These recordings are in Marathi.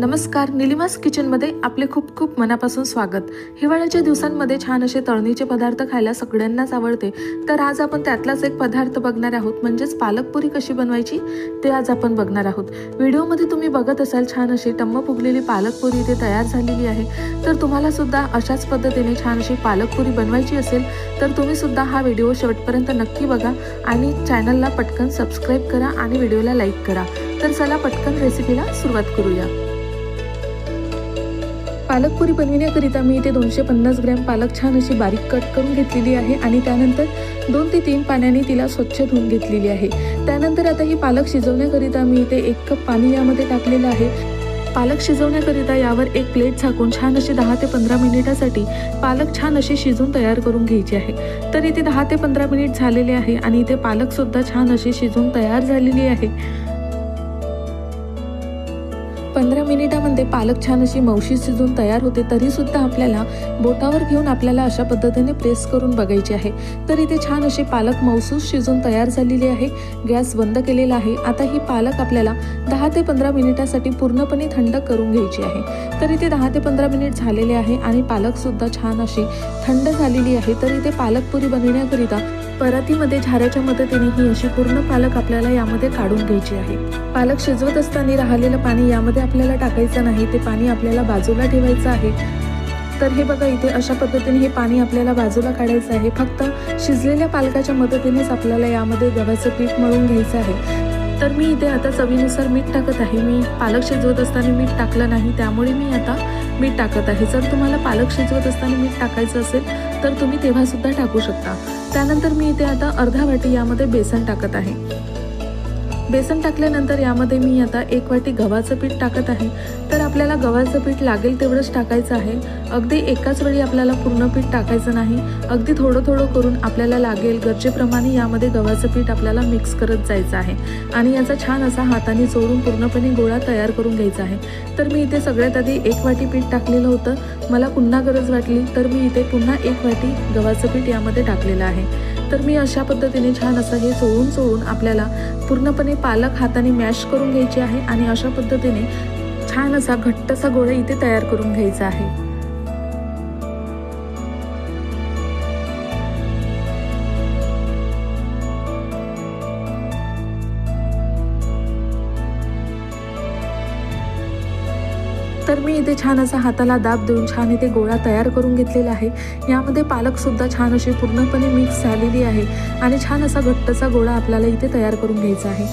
नमस्कार निलिमास किचनमध्ये आपले खूप खूप मनापासून स्वागत. हिवाळ्याच्या दिवसांमध्ये छान असे तळणीचे पदार्थ खायला सगळ्यांनाच आवडते. तर आज आपण त्यातलाच एक पदार्थ बघणार आहोत म्हणजेच पालकपुरी कशी बनवायची ते आज आपण बघणार आहोत. व्हिडिओमध्ये तुम्ही बघत असाल छान अशी टम्म फुगलेली पालकपुरी इथे तयार झालेली आहे. तर तुम्हाला सुद्धा अशाच पद्धतीने छान अशी पालकपुरी बनवायची असेल तर तुम्ही सुद्धा हा व्हिडिओ शेवटपर्यंत नक्की बघा आणि चॅनलला पटकन सबस्क्राईब करा आणि व्हिडिओला लाईक करा. तर चला पटकन रेसिपीला सुरुवात करूया. पालकपुरी बनविण्याकरिता मी इथे दोनशे पन्नास ग्रॅम पालक छान अशी बारीक कट करून घेतलेली आहे आणि त्यानंतर दोन ते तीन पाण्याने तिला स्वच्छ धुवून घेतलेली आहे. त्यानंतर आता ही पालक शिजवण्याकरिता मी इथे एक कप पाणी यामध्ये टाकलेलं आहे. पालक शिजवण्याकरिता यावर एक प्लेट झाकून छान अशी दहा ते पंधरा मिनिटासाठी पालक छान अशी शिजून तयार करून घ्यायची आहे. तर इथे दहा ते पंधरा मिनिट झालेले आहे आणि इथे पालकसुद्धा छान अशी शिजून तयार झालेली आहे. पंधरा मिनिटामध्ये पालक छान अशी मौशी शिजून तयार होते तरीसुद्धा आपल्याला बोटावर घेऊन आपल्याला अशा पद्धतीने प्रेस करून बघायची आहे. तर इथे छान अशी पालक मौसूस शिजून तयार झालेली आहे. गॅस बंद केलेला आहे. आता ही पालक आपल्याला दहा ते पंधरा मिनिटासाठी पूर्णपणे थंड करून घ्यायची आहे. तर इथे दहा ते पंधरा मिनिट झालेले आहे आणि पालकसुद्धा छान अशी थंड झालेली आहे. तर इथे पालकपुरी बनविण्याकरिता परातीमध्ये झाऱ्याच्या मदतीने ही अशी पूर्ण पालक आपल्याला यामध्ये काढून घ्यायची आहे. पालक शिजवत असताना राहिलेलं पाणी यामध्ये आपल्याला टाकायचं नाही ते पाणी आपल्याला बाजूला ठेवायचं आहे. तर हे बघा इथे अशा पद्धतीने हे पाणी आपल्याला बाजूला काढायचं आहे. फक्त शिजलेल्या पालकाच्या मदतीनेच आपल्याला यामध्ये गव्हाचं पीठ मळून घ्यायचं आहे. तर मी इथे आता चवीनुसार मीठ टाकत आहे. मी पालक शिजवत असताना मीठ टाकलं नाही त्यामुळे मी आता मीठ टाकत आहे. जर तुम्हाला पालक शिजवत असताना मीठ टाकायचं असेल तर तुम्ही तेव्हा सुद्धा टाकू शकता. त्यानंतर मी इथे आता अर्धा वाटी यामध्ये बेसन टाकत आहे. बेसन टाकल्यानंतर यामध्ये मी आता एक वाटी गव्हाचं पीठ टाकत आहे. तर आपल्याला गव्हाचं पीठ लागेल तेवढंच टाकायचं आहे. अगदी एकाच वेळी आपल्याला पूर्ण पीठ टाकायचं नाही. अगदी थोडं थोडं करून आपल्याला लागेल गरजेप्रमाणे यामध्ये गव्हाचं पीठ आपल्याला मिक्स करत जायचं आहे. आणि याचा छान असा हाताने चोळून पूर्णपणे गोळा तयार करून घ्यायचा आहे. तर मी इथे सगळ्यात आधी एक वाटी पीठ टाकलेलं होतं. मला पुन्हा गरज वाटली तर मी इथे पुन्हा एक वाटी गव्हाचं पीठ यामध्ये टाकलेलं आहे. तर मी अशा पद्धतीने छान असं हे चोळून चोळून आपल्याला पूर्णपणे पालक हाताने मॅश करून घ्यायची आहे आणि अशा पद्धतीने छान असा घट्टसा गोळा इथे तयार करून घ्यायचा आहे. तर मी इथे छान असा हाताला दाब देऊन छान इथे गोळा तयार करून घेतलेला आहे. यामध्ये पालकसुद्धा छान अशी पूर्णपणे मिक्स झालेली आहे. आणि छान असा घट्टचा गोळा आपल्याला इथे तयार करून घ्यायचा आहे.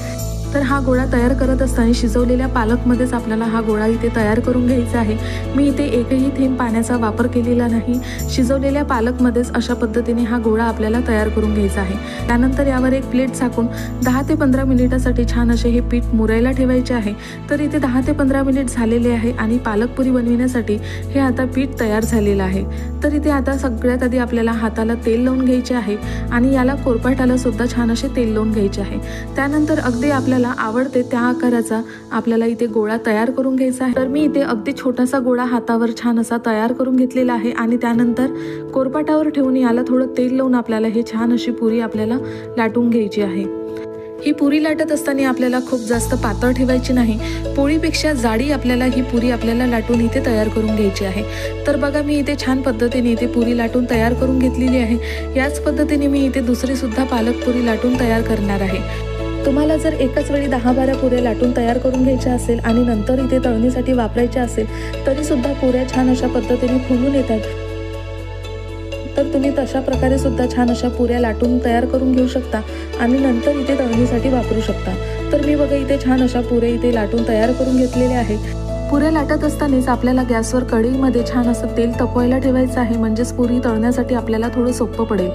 तर हा गोळा तयार करत असताना शिजवलेल्या पालकमध्येच आपल्याला हा गोळा इथे तयार करून घ्यायचा आहे. मी इथे एकही थेंब पाण्याचा वापर केलेला नाही. शिजवलेल्या पालकमध्येच अशा पद्धतीने हा गोळा आपल्याला तयार करून घ्यायचा आहे. त्यानंतर यावर एक प्लेट झाकून दहा ते पंधरा मिनिटासाठी छान असे हे पीठ मुरायला ठेवायचे आहे. तर इथे दहा ते पंधरा मिनिट झालेले आहे आणि पालकपुरी बनविण्यासाठी हे आता पीठ तयार झालेलं आहे. तर इथे आता सगळ्यात आधी आपल्याला हाताला तेल लावून घ्यायचे आहे आणि याला कोरपाटाला सुद्धा छान असे तेल लावून घ्यायचे आहे. त्यानंतर अगदी आपल्याला आवडते त्या आकाराचा आपल्याला इथे गोळा तयार करून घ्यायचा आहे. तर मी इथे अगदी छोटासा गोळा हातावर छान असा तयार करून घेतलेला आहे आणि त्यानंतर कोरपाटावर ठेवून याला थोडं तेल लावून आपल्याला हे छान अशी पुरी आपल्याला लाटून घ्यायची आहे. ही पुरी लाटत असताना आपल्याला खूप जास्त पातळ ठेवायची नाही. पोळीपेक्षा जाडी आपल्याला ही पुरी आपल्याला लाटून इथे तयार करून घ्यायची आहे. तर बघा मी इथे छान पद्धतीने इथे पुरी लाटून तयार करून घेतलेली आहे. याच पद्धतीने मी इथे दुसरीसुद्धा पालक पुरी लाटून तयार करणार आहे. तुम्हाला जर एकाच वेळी दहा बारा पुऱ्या लाटून तयार करून घ्यायच्या असेल आणि नंतर इथे तळणीसाठी वापरायच्या असेल तरीसुद्धा पुऱ्या छान अशा पद्धतीने फुलून येतात. तर तुम्ही तशा प्रकारे सुद्धा छान अशा पुऱ्या लाटून तयार करून घेऊ शकता आणि नंतर इथे तळणीसाठी वापरू शकता. तर मी बघा इथे छान अशा पुऱ्या इथे लाटून तयार करून घेतलेल्या आहे पुऱ्या लाटत असतानाच आपल्याला गॅसवर कढईमध्ये छान असं तेल तपवायला ठेवायचं आहे. म्हणजेच पुरी तळण्यासाठी आपल्याला थोडं सोपं पडेल.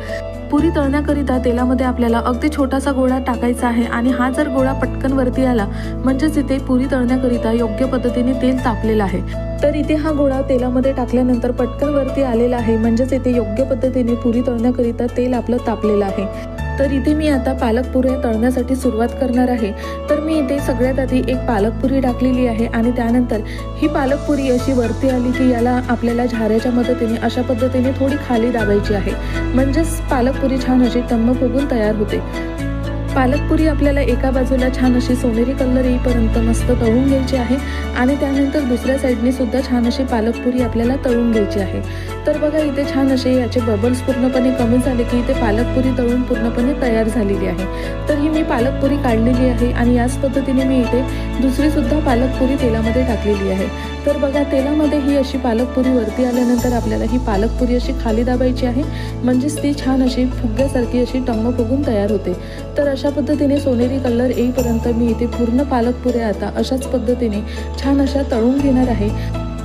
पुरी तळण्याकरिता तेलामध्ये आपल्याला अगदी छोटासा गोळा टाकायचा आहे आणि हा जर गोळा पटकन वरती आला म्हणजेच इथे पुरी तळण्याकरिता योग्य पद्धतीने तेल तापलेलं आहे. तर इथे हा गोळा तेलामध्ये टाकल्यानंतर पटकन वरती आलेला आहे. म्हणजेच इथे योग्य पद्धतीने पुरी तळण्याकरिता तेल आपलं तापलेलं आहे. तर इथे मी आता पालकपुऱ्या तळण्यासाठी सुरुवात करणार आहे. तर मी इथे सगळ्यात आधी एक पालकपुरी टाकलेली आहे आणि त्यानंतर ही पालकपुरी अशी वरती आली की याला आपल्याला झाऱ्याच्या मदतीने अशा पद्धतीने थोडी खाली दाबायची आहे. म्हणजेच पालकपुरी छान अशी टम्म फुगून तयार होते. पालकपुरी आपल्याला एका बाजूला छान अशी सोनेरी कलर येईपर्यंत मस्त तळून घ्यायची आहे. आणि त्यानंतर दुसऱ्या साईडने सुद्धा छान अशी पालकपुरी आपल्याला तळून घ्यायची आहे. तर बघा इथे छान असे याचे बबल्स पूर्णपणे कमी झाले की इथे पालकपुरी तळून पूर्णपणे तयार झालेली आहे. तर ही मी पालकपुरी काढलेली आहे आणि याच पद्धतीने मी इथे दुसरी सुद्धा पालकपुरी तेलामध्ये टाकलेली आहे. तर बघा तेलामध्ये ही अशी पालकपुरी वरती आल्यानंतर आपल्याला ही पालकपुरी अशी खाली दाबायची आहे. म्हणजेच ती छान अशी फुग्यासारखी अशी टम्म फुगून तयार होते. तर अशा पद्धतीने सोनेरी कलर येईपर्यंत मी इथे पूर्ण पालकपुऱ्या आता अशाच पद्धतीने छान अशा तळून घेणार आहे.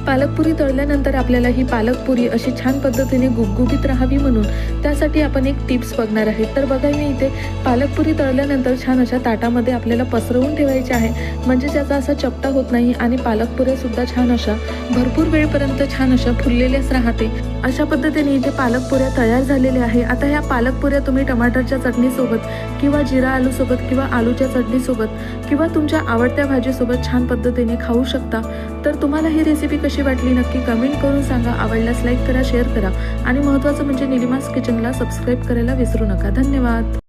पालकपुरी तळल्यानंतर आपल्याला ही पालकपुरी अशी छान पद्धतीने गुबगुबीत राहावी म्हणून त्यासाठी आपण एक टिप्स बघणार आहे. तर बघा मी इथे पालकपुरी तळल्यानंतर छान अशा ताटामध्ये आपल्याला पसरवून ठेवायचे आहे. म्हणजे त्याचा असा चपटा होत नाही आणि पालकपुऱ्यासुद्धा छान अशा भरपूर वेळपर्यंत छान अशा फुललेल्याच राहते. अशा पद्धतीने इथे पालकपुऱ्या तयार झालेल्या आहे. आता ह्या पालकपुऱ्या तुम्ही टमाटरच्या चटणीसोबत किंवा जिरा आलूसोबत किंवा आलूच्या चटणीसोबत किंवा तुमच्या आवडत्या भाजीसोबत छान पद्धतीने खाऊ शकता. तर तुम्हाला ही रेसिपी कशी कशी वाटली नक्की कमेंट करून सांगा. आवडल्यास लाईक करा शेअर करा. आणि महत्त्वाचं म्हणजे निलिमास किचनला सबस्क्राईब करायला विसरू नका. धन्यवाद.